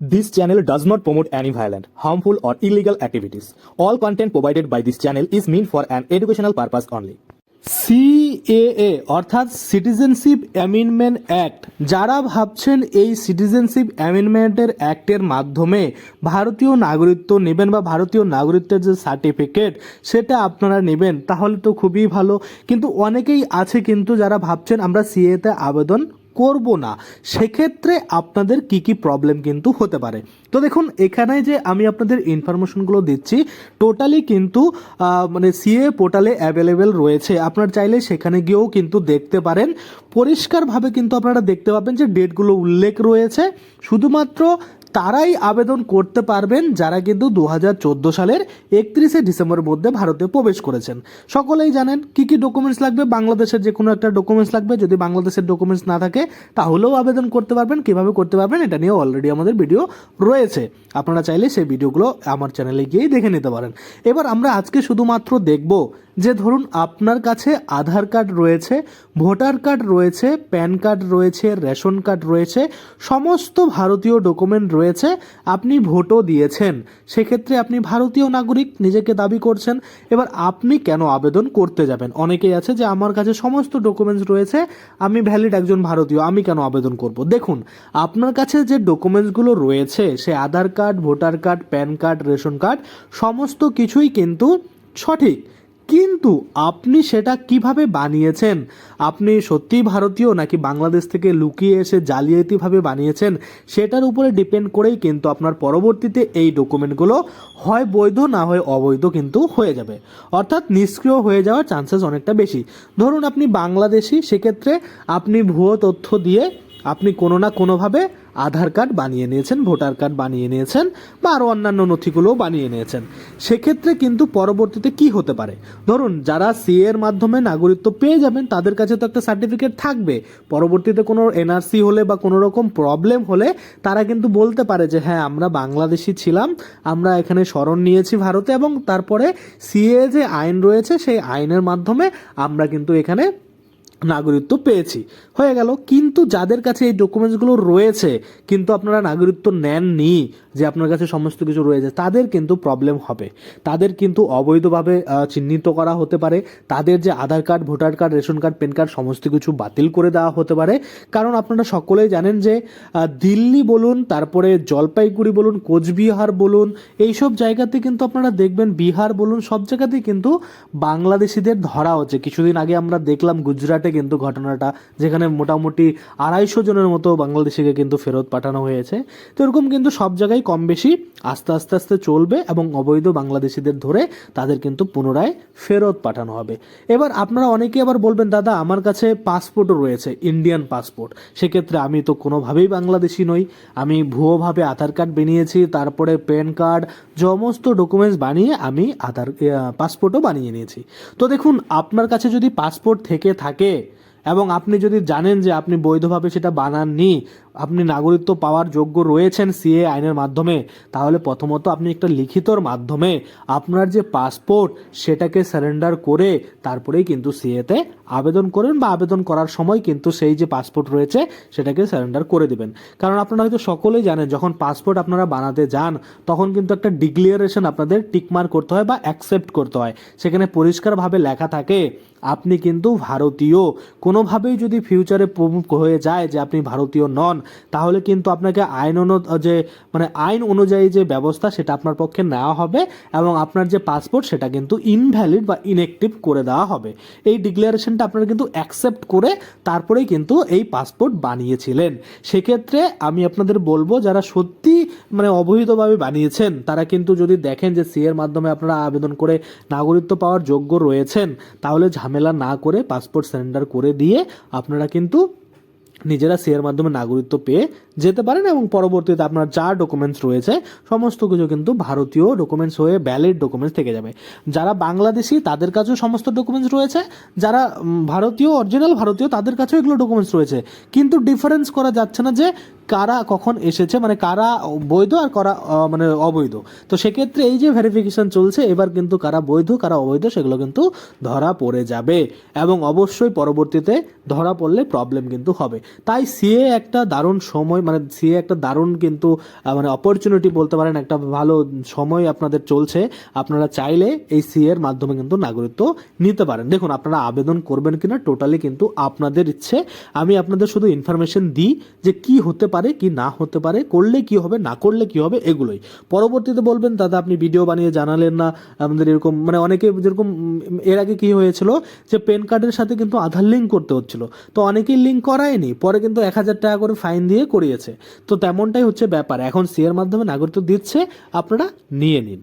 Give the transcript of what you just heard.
This channel does not promote any violent, harmful, or illegal activities. All content provided by this channel is meant for an educational purpose only. CAA অর্থাৎ citizenship amendment act যারা ভাবছেন এই citizenship অ্যামেন্ডমেন্টের অ্যাক্টের মাধ্যমে ভারতীয় নাগরিকত্ব নেবেন বা ভারতীয় নাগরিকত্বের যে সার্টিফিকেট সেটা আপনারা নেবেন তাহলে তো খুবই ভালো কিন্তু অনেকেই আছে কিন্তু যারা ভাবছেন আমরা সিএতে আবেদন করব না, সেক্ষেত্রে আপনাদের কি কি প্রবলেম কিন্তু হতে পারে। তো দেখুন, এখানে যে আমি আপনাদের ইনফরমেশনগুলো দিচ্ছি টোটালি কিন্তু মানে সিএ পোর্টালে অ্যাভেলেবেল রয়েছে। আপনার চাইলে সেখানে গিয়েও কিন্তু দেখতে পারেন। পরিষ্কারভাবে কিন্তু আপনারা দেখতে পাবেন যে ডেটগুলো উল্লেখ রয়েছে। শুধুমাত্র তারাই আবেদন করতে পারবেন যারা কিন্তু দু হাজার চোদ্দ সালের একত্রিশে ডিসেম্বরের মধ্যে ভারতে প্রবেশ করেছেন। সকলেই জানেন কি কি ডকুমেন্টস লাগবে? বাংলাদেশের যে কোনো একটা ডকুমেন্টস লাগবে। যদি বাংলাদেশের ডকুমেন্টস না থাকে, তাহলেও আবেদন করতে পারবেন। কীভাবে করতে পারবেন এটা নিয়ে অলরেডি আমাদের ভিডিও রয়েছে। আপনারা চাইলে সেই ভিডিওগুলো আমার চ্যানেলে গিয়েই দেখে নিতে পারেন। এবার আমরা আজকে শুধুমাত্র দেখব যে ধরুন আপনার কাছে আধার কার্ড রয়েছে, ভোটার কার্ড রয়েছে, প্যান কার্ড রয়েছে, রেশন কার্ড রয়েছে, সমস্ত ভারতীয় ডকুমেন্ট রয়েছে, আপনি ভোটও দিয়েছেন। সেক্ষেত্রে আপনি ভারতীয় নাগরিক নিজেকে দাবি করছেন। এবার আপনি কেন আবেদন করতে যাবেন? অনেকেই আছে যে আমার কাছে সমস্ত ডকুমেন্টস রয়েছে, আমি ভ্যালিড একজন ভারতীয়, আমি কেন আবেদন করব? দেখুন, আপনার কাছে যে ডকুমেন্টসগুলো রয়েছে, সে Aadhaar card, voter card, PAN card, ration card, সমস্ত কিছুই কিন্তু সঠিক। কিন্তু আপনি সেটা কীভাবে বানিয়েছেন? আপনি সত্যিই ভারতীয় নাকি বাংলাদেশ থেকে লুকিয়ে এসে জালিয়াতিভাবে বানিয়েছেন? সেটার উপরে ডিপেন্ড করেই কিন্তু আপনার পরবর্তীতে এই ডকুমেন্টগুলো হয় বৈধ, না হয় অবৈধ কিন্তু হয়ে যাবে। অর্থাৎ নিষ্ক্রিয় হয়ে যাওয়ার চান্সেস অনেকটা বেশি। ধরুন আপনি বাংলাদেশি, সেক্ষেত্রে আপনি ভুয়ো তথ্য দিয়ে আপনি কোনো না কোনোভাবে আধার কার্ড বানিয়ে নিয়েছেন, ভোটার কার্ড বানিয়ে নিয়েছেন বা আরও অন্যান্য নথিগুলোও বানিয়ে নিয়েছেন। সেক্ষেত্রে কিন্তু পরবর্তীতে কি হতে পারে? ধরুন, যারা সি এর মাধ্যমে নাগরিকত্ব পেয়ে যাবেন, তাদের কাছে তো একটা সার্টিফিকেট থাকবে। পরবর্তীতে কোনো এনআরসি হলে বা কোনো রকম প্রবলেম হলে তারা কিন্তু বলতে পারে যে হ্যাঁ আমরা বাংলাদেশি ছিলাম, আমরা এখানে স্মরণ নিয়েছি ভারতে এবং তারপরে সিএ যে আইন রয়েছে, সেই আইনের মাধ্যমে আমরা কিন্তু এখানে নাগরিকত্ব পেয়েছি। হয়ে গেল। কিন্তু যাদের কাছে এই ডকুমেন্টসগুলো রয়েছে, কিন্তু আপনারা নাগরিকত্ব নেননি, যে আপনার কাছে সমস্ত কিছু রয়েছে, তাদের কিন্তু প্রবলেম হবে। তাদের কিন্তু অবৈধভাবে চিহ্নিত করা হতে পারে। তাদের যে Aadhaar card, voter card, ration card PAN card সমস্ত কিছু বাতিল করে দেওয়া হতে পারে। কারণ আপনারা সকলেই জানেন যে দিল্লি বলুন, তারপরে জলপাইগুড়ি বলুন, কোচবিহার বলুন, এইসব জায়গাতে কিন্তু আপনারা দেখবেন, বিহার বলুন, সব জায়গাতেই কিন্তু বাংলাদেশিদের ধরা হচ্ছে। কিছুদিন আগে আমরা দেখলাম গুজরাটে কিন্তু ঘটনাটা, যেখানে মোটামুটি আড়াইশো জনের মতো বাংলাদেশিকে কিন্তু ফেরত পাঠানো হয়েছে। তো এরকম কিন্তু সব জায়গায় কম বেশি আস্তে আস্তে আস্তে চলবে এবং অবৈধ বাংলাদেশিদের ধরে তাদের কিন্তু পুনরায় ফেরত পাঠানো হবে। এবার আপনারা অনেকে আবার বলবেন, দাদা, আমার কাছে পাসপোর্টও রয়েছে ইন্ডিয়ান পাসপোর্ট সেক্ষেত্রে আমি তো কোনোভাবেই বাংলাদেশি নই। আমি ভুয়োভাবে আধার কার্ড বানিয়েছি, তারপরে প্যান কার্ড, সমস্ত ডকুমেন্টস বানিয়ে আমি আধার পাসপোর্টও বানিয়ে নিয়েছি। তো দেখুন, আপনার কাছে যদি পাসপোর্ট থেকে থাকে এবং আপনি যদি জানেন যে আপনি বৈধভাবে সেটা বানাননি আপনি নাগরিকত্ব পাওয়ার যোগ্য রয়েছেন সিএ আইনের মাধ্যমে, তাহলে প্রথমত আপনি একটা লিখিতর মাধ্যমে আপনার যে পাসপোর্ট সেটাকে সারেন্ডার করে তারপরেই কিন্তু সিএতে আবেদন করেন বা আবেদন করার সময় কিন্তু সেই যে পাসপোর্ট রয়েছে সেটাকে সারেন্ডার করে দেবেন। কারণ আপনারা হয়তো সকলেই জানেন, যখন পাসপোর্ট আপনারা বানাতে যান, তখন কিন্তু একটা ডিক্লিয়ারেশন আপনাদের টিকমার করতে হয় বা অ্যাকসেপ্ট করতে হয়। সেখানে পরিষ্কারভাবে লেখা থাকে, আপনি কিন্তু ভারতীয়। কোনোভাবেই যদি ফিউচারে হয়ে যায় যে আপনি ভারতীয় নন তাহলে কিন্তু আপনাকে আইন অনু- যে মানে আইন অনুযায়ী যে ব্যবস্থা সেটা আপনার পক্ষে নেওয়া হবে এবং আপনার যে পাসপোর্ট সেটা কিন্তু ইনভ্যালিড বা ইনএক্টিভ করে দেওয়া হবে। এই ডিক্লারেশনটা আপনারা কিন্তু অ্যাকসেপ্ট করে তারপরেই কিন্তু এই পাসপোর্ট বানিয়েছিলেন। সেক্ষেত্রে আমি আপনাদের বলব, যারা সত্যি মানে অবহিতভাবে বানিয়েছেন, তারা কিন্তু যদি দেখেন যে সি এর মাধ্যমে আপনারা আবেদন করে নাগরিকত্ব পাওয়ার যোগ্য রয়েছেন, তাহলে ঝামেলা না করে পাসপোর্ট সারেন্ডার করে দিয়ে আপনারা কিন্তু নিজেরা সিএর মাধ্যমে নাগরিকত্ব পেয়ে যেতে পারেন এবং পরবর্তীতে আপনার যা ডকুমেন্টস রয়েছে, সমস্ত কিছু কিন্তু ভারতীয় ডকুমেন্টস হয়ে ভ্যালিড ডকুমেন্টস থেকে যাবে। যারা বাংলাদেশি, তাদের কাছেও সমস্ত ডকুমেন্টস রয়েছে। যারা ভারতীয় অরিজিনাল ভারতীয়, তাদের কাছেও এগুলো ডকুমেন্টস রয়েছে। কিন্তু ডিফারেন্স করা যাচ্ছে না যে কারা কখন এসেছে মানে কারা বৈধ আর কারা মানে অবৈধ? তো সেক্ষেত্রে এই যে ভেরিফিকেশন চলছে, এবার কিন্তু কারা বৈধ, কারা অবৈধ, সেগুলো কিন্তু ধরা পড়ে যাবে। এবং অবশ্যই পরবর্তীতে ধরা পড়লে প্রবলেম কিন্তু হবে। তাই সিএ একটা দারুণ সময় মানে সিএ একটা দারুণ কিন্তু মানে অপরচুনিটি বলতে পারেন, একটা ভালো সময় আপনাদের চলছে। আপনারা চাইলে এই সি এর মাধ্যমে কিন্তু নাগরিকত্ব নিতে পারেন। দেখুন, আপনারা আবেদন করবেন কিনা টোটালি কিন্তু আপনাদের ইচ্ছে। আমি আপনাদের শুধু ইনফরমেশন দিই যে কি হতে পারে কি না হতে পারে, করলে কি হবে, না করলে কি হবে, এগুলোই। পরবর্তীতে বলবেন, দাদা, আপনি ভিডিও বানিয়ে জানালেন না। আমাদের এরকম মানে অনেকে যেরকম, এর আগে কি হয়েছিল যে প্যান কার্ডের সাথে কিন্তু আধার লিঙ্ক করতে হচ্ছিল। তো অনেকেই লিঙ্ক করায়নি, পরে কিন্তু এক হাজার টাকা করে ফাইন দিয়ে করিয়েছে। তো তেমনটাই হচ্ছে ব্যাপার। এখন সি এর মাধ্যমে নাগরিকত্ব দিচ্ছে, আপনারা নিয়ে নিন।